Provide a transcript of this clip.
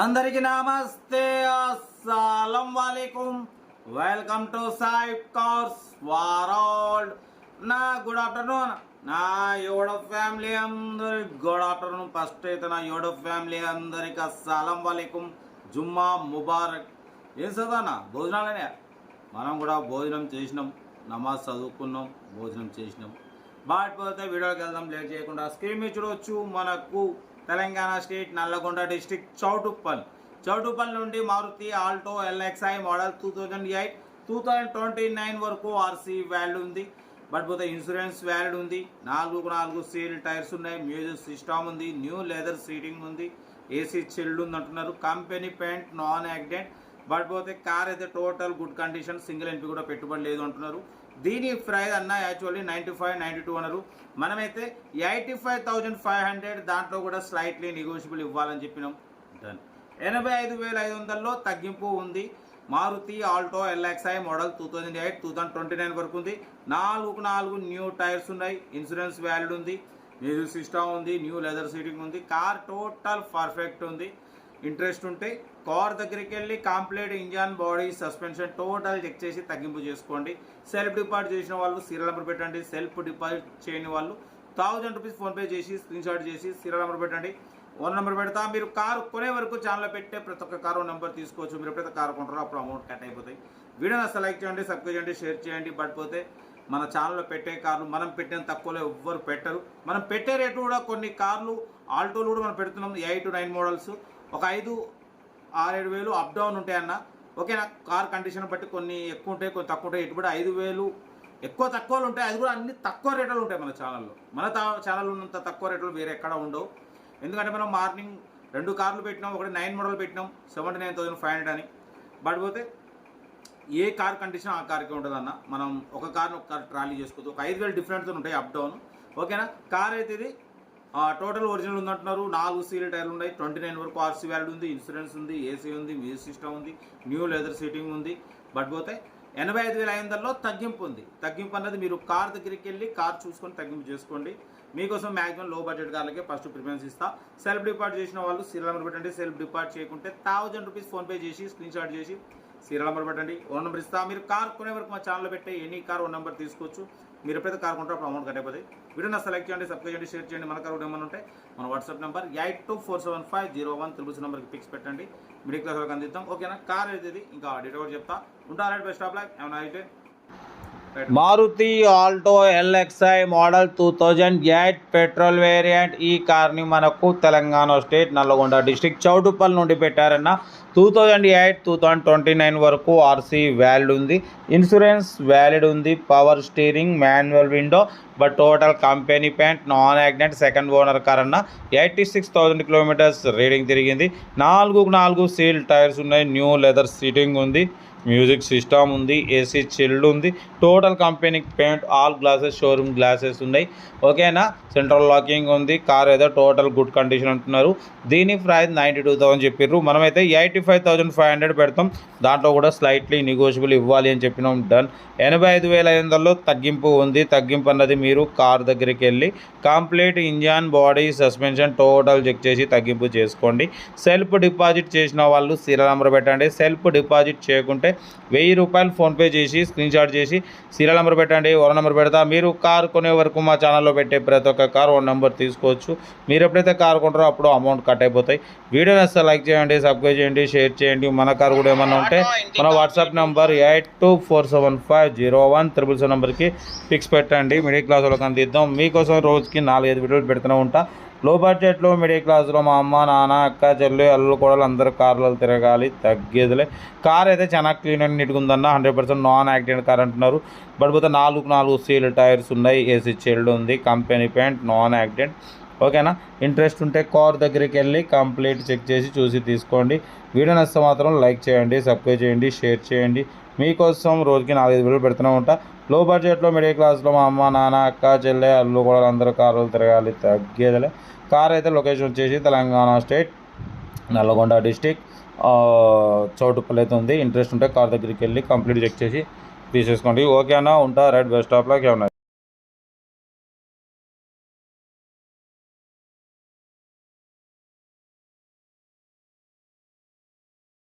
అందరికి నమస్తే అస్సలం వాలేకుం welcome to Sai cars world. నా గుడ్ ఆఫ్టర్నూన్. నా యోడో ఫ్యామిలీ అందరికి గుడ్ ఆఫ్టర్నూన్. ఫస్ట్ అయితే నా యోడో ఫ్యామిలీ అందరికి అస్సలం వాలేకుం జుమ్మా ముబారక్. ఏం చదవనా భోజనాలనే? మనం కూడా భోజనం చేసినాం. నమాజ్ చదువుకున్నాం భోజనం చేసినాం. బాటిపోతే వీడియోకి వెళ్దాం లేట్ చేయకుండా. స్క్రీన్ మీద చూడవచ్చు మనకు తెలంగాణ స్టేట్ నల్లగొండ డిస్టిక్ చౌటుప్పల్. చౌటుప్పల్ నుండి Maruti Alto LXI model two thousand eight two thousand twenty nine వరకు ఆర్సీ వ్యాల్యూ ఉంది. బట్ పోతే ఇన్సూరెన్స్ వ్యాలిడ్ ఉంది. నాలుగు నాలుగు సీల్ టైర్స్ ఉన్నాయి. మ్యూజిక్ సిస్టమ్ ఉంది. న్యూ లెదర్ సీటింగ్ ఉంది. ఏసీ చిల్డ్ ఉంది అంటున్నారు. Company paint non accident. But పోతే కార్ అయితే total good condition single MP కూడా పెట్టుబడి లేదు అంటున్నారు. దీని ప్రైస్ అన్న actually ninety five ninety two అన్నారు. మనమైతే eighty five thousand five hundred దాంట్లో కూడా స్లైట్లీ నెగోషియబుల్ ఇవ్వాలని చెప్పినాం. డన్ ఎనభై ఐదు వేల ఐదు వందల్లో తగ్గింపు ఉంది. Maruti Alto LXI model two thousand eight two thousand twenty nine వరకు ఉంది. నాలుగు నాలుగు న్యూ టైర్స్ ఉన్నాయి. ఇన్సూరెన్స్ వ్యాలిడ్ ఉంది. మ్యూజిక్ సిస్టమ్ ఉంది. న్యూ లెదర్ సీటింగ్ ఉంది. కార్ టోటల్ పర్ఫెక్ట్ ఉంది. ఇంట్రెస్ట్ ఉంటే కార్ దగ్గరికి వెళ్ళి complete engine body suspension total check చేసి తగ్గింపు చేసుకోండి. సెల్ఫ్ డిపాజిట్ చేసిన వాళ్ళు సీరియల్ నెంబర్ పెట్టండి. సెల్ఫ్ డిపాజిట్ చేయని వాళ్ళు థౌజండ్ రూపీస్ ఫోన్పే చేసి స్క్రీన్ షాట్ చేసి సీరియల్ నెంబర్ పెట్టండి. ఓన్ నెంబర్ పెడతా. మీరు కారు కొనే వరకు ఛానల్లో పెట్టే ప్రతి ఒక్క కారు నెంబర్ తీసుకోవచ్చు. మీరు ఎప్పుడైతే కారు కొంటారో అప్పుడు అమౌంట్ కట్ అయిపోతాయి. వీడియోని అసలు లైక్ చేయండి సబ్స్క్రైబ్ చేయండి షేర్ చేయండి. బట్ పోతే మన ఛానల్లో పెట్టే కార్లు మనం పెట్టిన తక్కువలో ఎవ్వరు పెట్టరు. మనం పెట్టే రేటు కూడా కొన్ని కార్లు ఆల్టోలు కూడా మనం పెడుతున్నాం. Eight nine models. ఒక ఐదు ఆరేడు వేలు అప్ డౌన్ ఉంటాయన్న ఓకేనా? కార్ కండిషన్ బట్టి కొన్ని ఎక్కువ ఉంటాయి కొన్ని తక్కువ ఉంటాయి. ఇటు ఐదు వేలు ఎక్కువ తక్కువలు ఉంటాయి. అది కూడా అన్ని తక్కువ రేట్లు ఉంటాయి మన ఛానల్లో మన ఛానల్ ఉన్నంత తక్కువ రేట్లు వేరే ఎక్కడ ఉండవు. ఎందుకంటే మనం మార్నింగ్ రెండు కార్లు పెట్టినాం ఒకటి నైన్ మోడల్ పెట్టినాం seventy nine thousand five hundred అని. బట్ పోతే ఏ కార్ కండిషన్ ఆ కార్కి ఉంటుంది అన్న. మనం ఒక కార్ని ఒక కార్ ట్రాలీ చేసుకోవచ్చు. ఒక ఐదు వేలు డిఫరెంట్తో ఉంటాయి అప్ డౌన్ ఓకేనా? కార్ అయితే ఇది టోటల్ ఒరిజినల్ ఉందంటున్నారు. నాలుగు సీల్ టైర్లు ఉన్నాయి. ట్వంటీ నైన్ వరకు ఆర్సీ వ్యాలిడ్ ఉంది. ఇన్సూరెన్స్ ఉంది. ఏసీ ఉంది. మ్యూజిక్ సిస్టమ్ ఉంది. న్యూ లెదర్ సీటింగ్ ఉంది. బట్ పోతే ఎనభై ఐదు వేల ఐదులో తగ్గింపు ఉంది. తగ్గింపు అన్నది మీరు కార్ దగ్గరికి వెళ్ళి కార్ చూసుకొని తగ్గింపు చేసుకోండి. మీకోసం మ్యాక్సిమం లో బడ్జెట్ కార్లకే ఫస్ట్ ప్రిఫరెన్స్ ఇస్తా. సెల్ఫ్ డిపార్ట్ చేసిన వాళ్ళు సీరియల్ నెంబర్ పెట్టండి. సెల్ఫ్ డిపార్ట్ చేయకుంటే థౌజండ్ రూపీస్ ఫోన్పే చేసి స్క్రీన్ షాట్ చేసి సీరియల్ నెంబర్ పెట్టండి. ఓన్ నెంబర్ ఇస్తా. మీరు కార్ కొనే వరకు మా ఛానల్లో పెట్టే ఎనీ కార్ ఓన్ నెంబర్ తీసుకోవచ్చు. మీరు ఎప్పుడైతే కార్ కొంటారో అప్పుడు అమౌంట్ కట్ అయిపోతుంది వీడియో సెలెక్ట్ చేయండి సబ్స్క్రైబ్ చేయండి షేర్ చేయండి. మన కార్ కూడా ఏమైనా ఉంటే మన WhatsApp number eight two four seven five zero one triples నెంబర్కి పిక్స్ పెట్టండి. మిడిల్ క్లాస్ వాళ్ళకి అందిద్దాం. ఓకేనా? కార్ అయితే ఇది? ఇంకా డీటెయిల్ కూడా చెప్తా. ఉంటారు బెస్ట్ ఆఫ్ లైక్. ఏమైనా అయితే Maruti Alto LXI model two thousand eight petrol variant ఈ కార్ని మనకు తెలంగాణ స్టేట్ నల్లగొండ డిస్టిక్ చౌటుపల్లి నుండి పెట్టారన్న two thousand eight two thousand twenty nine వరకు ఆర్సీ వ్యాలిడ్ ఉంది. ఇన్సూరెన్స్ వ్యాలిడ్ ఉంది. Power steering manual window but total company paint non accident second owner car అన్న eighty six thousand kilometers reading తిరిగింది. నాలుగు నాలుగు seal tyres ఉన్నాయి. New leather seating ఉంది. Music system ఉంది. ఏసీ చిల్డ్ ఉంది. Total company paint all glasses showroom glasses ఉన్నాయి. ఓకేనా? సెంట్రల్ లాకింగ్ ఉంది. కార్ ఏదో టోటల్ గుడ్ కండిషన్ అంటున్నారు. దీని ప్రైస్ నైంటీ టూ థౌసండ్ చెప్పారు మనమైతే eighty five thousand five hundred పెడతాం. దాంట్లో కూడా స్లైట్లీ నెగోషియబుల్ ఇవ్వాలి అని చెప్పినాం. డన్ ఎనభై ఐదు వేల ఐదు వందల్లో తగ్గింపు ఉంది. తగ్గింపు అన్నది మీరు కార్ దగ్గరికి వెళ్ళి complete engine body suspension total check చేసి తగ్గింపు చేసుకోండి. సెల్ఫ్ డిపాజిట్ చేసిన వాళ్ళు సీరియల్ నెంబర్ పెట్టండి. సెల్ఫ్ డిపాజిట్ చేయకుంటే వెయ్యి రూపాయలు ఫోన్పే చేసి స్క్రీన్ షాట్ చేసి సీరియల్ నెంబర్ పెట్టండి ఓన్ నెంబర్ పెడతా. మీరు కార్ కొనే వరకు మా ఛానల్లో పెట్టే ప్రతి ఒక్క కార్ ఓన్ నెంబర్ తీసుకోవచ్చు. మీరు ఎప్పుడైతే కార్ కొంటారో అప్పుడు అమౌంట్ కట్ అయిపోతాయి. వీడియోని వస్తే లైక్ చేయండి సబ్స్క్రైబ్ చేయండి షేర్ చేయండి. మన కార్ కూడా ఏమన్నా ఉంటే మన WhatsApp number eight two four seven five zero one triple seven నెంబర్కి పిక్స్ పెట్టండి. మిడిల్ క్లాస్ వాళ్ళకి అందిద్దాం మీకోసం రోజుకి నాలుగైదు వీడియోలు పెడుతూనే ఉంటా. లో బడ్జెట్లో మిడిల్ క్లాస్లో మా అమ్మ నాన్న అక్క చెల్లి అల్లు కూడా అందరూ కార్లలో తిరగాలి. తగ్గేదిలే. కార్ అయితే చాలా క్లీన్ అండ్ నీట్గా ఉందన్న. Hundred percent non accident car అంటున్నారు. బట్ పోతే నాలుగు నాలుగు సీల్ టైర్స్ ఉన్నాయి. ఏసీ చిల్డ్ ఉంది. Company paint non accident. ఓకేనా? ఇంట్రెస్ట్ ఉంటే కార్ దగ్గరికి వెళ్ళి కంప్లీట్ చెక్ చేసి చూసి తీసుకోండి. వీడియో నచ్చితే మాత్రం లైక్ చేయండి సబ్స్క్రైబ్ చేయండి షేర్ చేయండి. మీకోసం రోజుకి నాలుగైదు వీడియోలు పెడుతూనే ఉంటా. లో బడ్జెట్లో మిడిల్ క్లాస్లో మా అమ్మ నాన్న అక్క చెల్లె అల్లు కూడా అందరూ కారులు తిరగాలి తగ్గేదలే. కార్ అయితే లొకేషన్ వచ్చేసి తెలంగాణ స్టేట్ నల్లగొండ డిస్టిక్ చౌటుప్పల్ అయితే ఉంది. ఇంట్రెస్ట్ ఉంటే కార్ దగ్గరికి వెళ్ళి కంప్లీట్ చెక్ చేసి తీసేసుకోండి. ఓకే అన్న ఉంటా. Right best of luck. ఏమన్నా